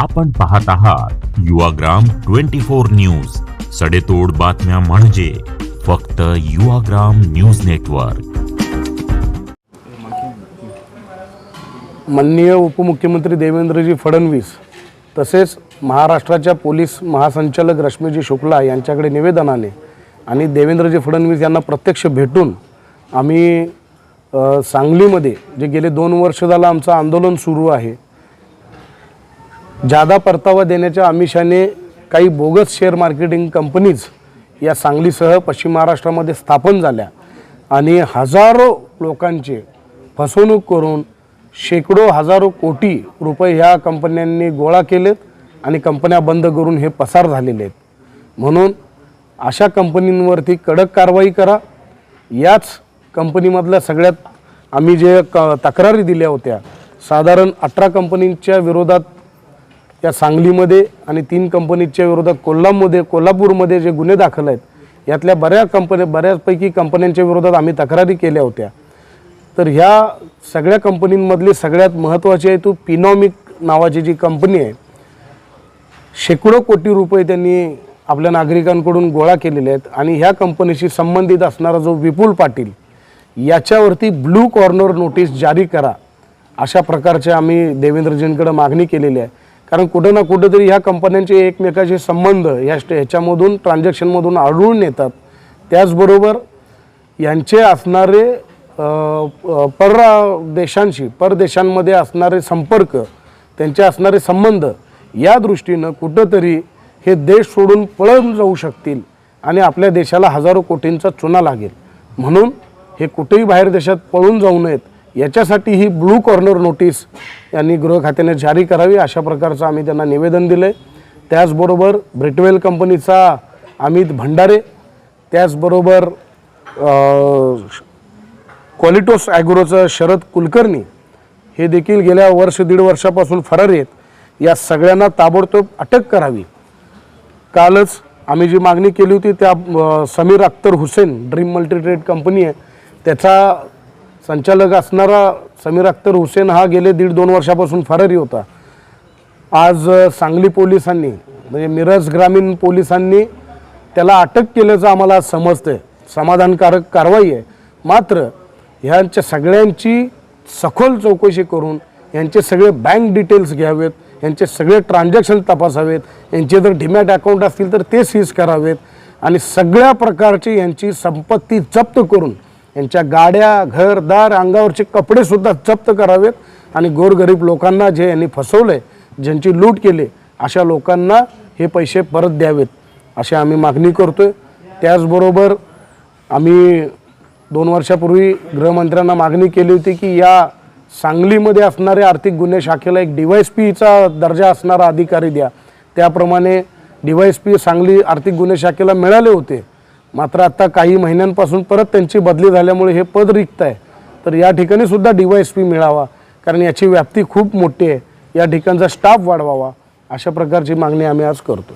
आपण पाहत आहात युवाग्राम ट्वेंटी फोर न्यूज. सडेतोड बातम्या म्हणजे फक्त युवाग्राम न्यूज नेटवर्क. माननीय उपमुख्यमंत्री देवेंद्रजी फडणवीस तसेच महाराष्ट्राच्या पोलीस महासंचालक रश्मीजी शुक्ला यांच्याकडे निवेदनाने आणि देवेंद्रजी फडणवीस यांना प्रत्यक्ष भेटून आम्ही सांगलीमध्ये जे गेले दोन वर्ष झालं आमचं आंदोलन सुरू आहे जादा परतावा देण्याच्या आमिषाने काही बोगस शेअर मार्केटिंग कंपनीज या सांगलीसह पश्चिम महाराष्ट्रामध्ये स्थापन झाल्या आणि हजारो लोकांचे फसवणूक करून शेकडो हजारो कोटी रुपये ह्या कंपन्यांनी गोळा केलेत आणि कंपन्या बंद करून हे पसार झालेले आहेत. म्हणून अशा कंपनींवरती कडक कारवाई करा. याच कंपनीमधल्या सगळ्यात आम्ही जे क तक्रारी दिल्या होत्या साधारण अठरा कंपनींच्या विरोधात या सांगलीमध्ये आणि तीन कंपनीच्या विरोधात कोल्हामध्ये कोल्हापूरमध्ये जे गुन्हे दाखल आहेत यातल्या बऱ्याच कंपन्या बऱ्याचपैकी कंपन्यांच्या विरोधात आम्ही तक्रारी केल्या होत्या. तर ह्या सगळ्या कंपनींमधली सगळ्यात महत्त्वाची आहे तो पिनॉमिक नावाची जी कंपनी आहे शेकडो कोटी रुपये त्यांनी आपल्या नागरिकांकडून गोळा केलेले आहेत आणि ह्या कंपनीशी संबंधित असणारा जो विपुल पाटील याच्यावरती ब्लू कॉर्नर नोटीस जारी करा अशा प्रकारच्या आम्ही देवेंद्रजींकडे मागणी केलेली आहे. कारण कुठं ना कुठंतरी ह्या कंपन्यांचे एकमेकाचे संबंध ह्या स्टे ह्याच्यामधून ट्रान्झॅक्शनमधून आढळून येतात त्याचबरोबर यांचे असणारे पर देशांशी परदेशांमध्ये असणारे संपर्क त्यांचे असणारे संबंध या दृष्टीनं कुठंतरी हे देश सोडून पळून जाऊ शकतील आणि आपल्या देशाला हजारो कोटींचा चुना लागेल. म्हणून हे कुठेही बाहेर देशात पळून जाऊ नयेत. याच्यासाठी ही ब्लू कॉर्नर नोटीस यांनी गृह खात्याने जारी करावी अशा प्रकारचं आम्ही त्यांना निवेदन दिलं आहे त्याचबरोबर ब्रिटवेल कंपनीचा अमित भंडारे त्याचबरोबर क्वालिटोस ॲग्रोचं शरद कुलकर्णी हे देखील गेल्या वर्ष दीड वर्षापासून फरार आहेत. या सगळ्यांना ताबडतोब अटक करावी. कालच आम्ही जी मागणी केली होती त्या Sameer Akhtar Hussain dream multitrade company आहे त्याचा संचालक असणारा समीर अख्तर हुसेन हा गेले दीड दोन वर्षापासून फरारी होता. आज सांगली पोलिसांनी म्हणजे मिरज ग्रामीण पोलिसांनी त्याला अटक केल्याचं आम्हाला समजतं समजतंय. समाधानकारक कारवाई आहे. मात्र ह्यांच्या सगळ्यांची सखोल चौकशी करून यांचे सगळे बँक डिटेल्स घ्यावेत यांचे सगळे ट्रान्झॅक्शन तपासावेत यांचे जर डिमॅट अकाउंट असतील तर ते सीज करावेत आणि सगळ्या प्रकारची यांची संपत्ती जप्त करून यांच्या गाड्या घरदार अंगावरचे कपडेसुद्धा जप्त करावेत. आणि गोरगरीब लोकांना जे यांनी फसवलं आहे ज्यांची लूट केली अशा लोकांना हे पैसे परत द्यावेत अशी आम्ही मागणी करतो आहे त्याचबरोबर आम्ही दोन वर्षापूर्वी गृहमंत्र्यांना मागणी केली होती की या सांगलीमध्ये असणाऱ्या आर्थिक गुन्हे शाखेला एक डी वाय एस पीचा दर्जा असणारा अधिकारी द्या. त्याप्रमाणे D Y S P Sangli आर्थिक गुन्हे शाखेला मिळाले होते. मात्र आता काही महिन्यांपासून परत त्यांची बदली झाल्यामुळे हे पद रिक्त आहे. तर या ठिकाणी सुद्धा डी वाय एस पी मिळावा कारण याची व्याप्ती खूप मोठी आहे. या ठिकाणचा स्टाफ वाढवावा अशा प्रकारची मागणी आम्ही आज करतो